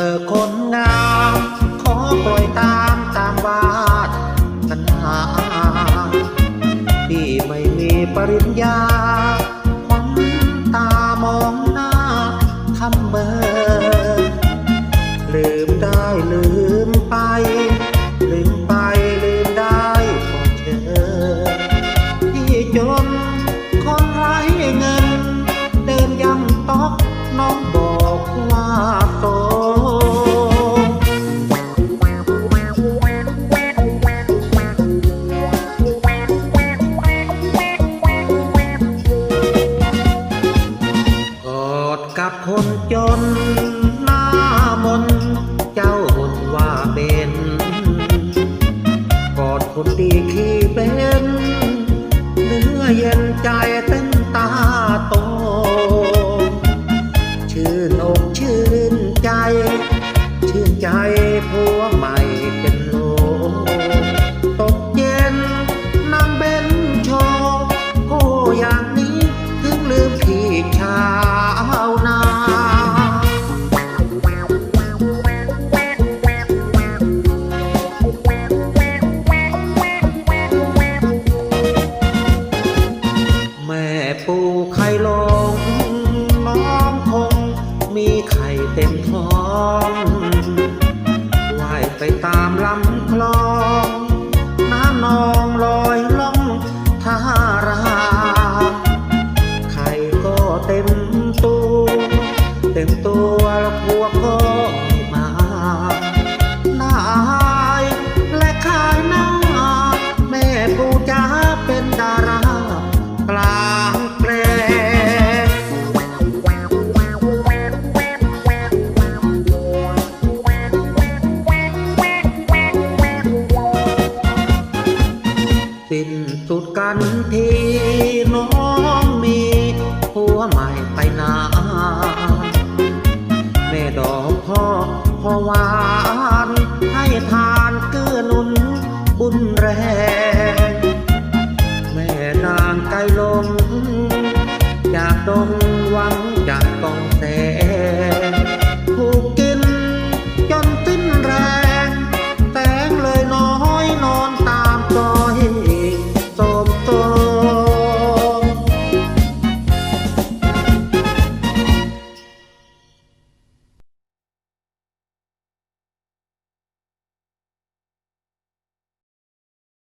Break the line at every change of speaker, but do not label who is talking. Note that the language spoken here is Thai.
ธอคนงามขอปล่อยตามตามวาสนาที่ไม่มีปริญญาควันตามองหน้าทำเบอร์ลืมได้ลืม คนจน หน้ามน เจ้าบนว่าเป็นกอดคนดีขี้เป็นเนื้อเย็นใจเต้นตาโต ชื่นอกชื่นใจ ชื่นใจผัวใหม่ ปูไข่ลง น้องคงมีไข่เต็มท้องว่ายไปตามลำคลอง น้ำนองลอยล่องท่ารา ไข่ก็เต็มตัว เต็มตัวแล้วพวก กันทีน้องมีผัวใหม่ไปนาแม่ดอกพ่อพ่อหวานให้ทานเกื้อนุนบุญแรง แม่นางไกลลงจากดงวัง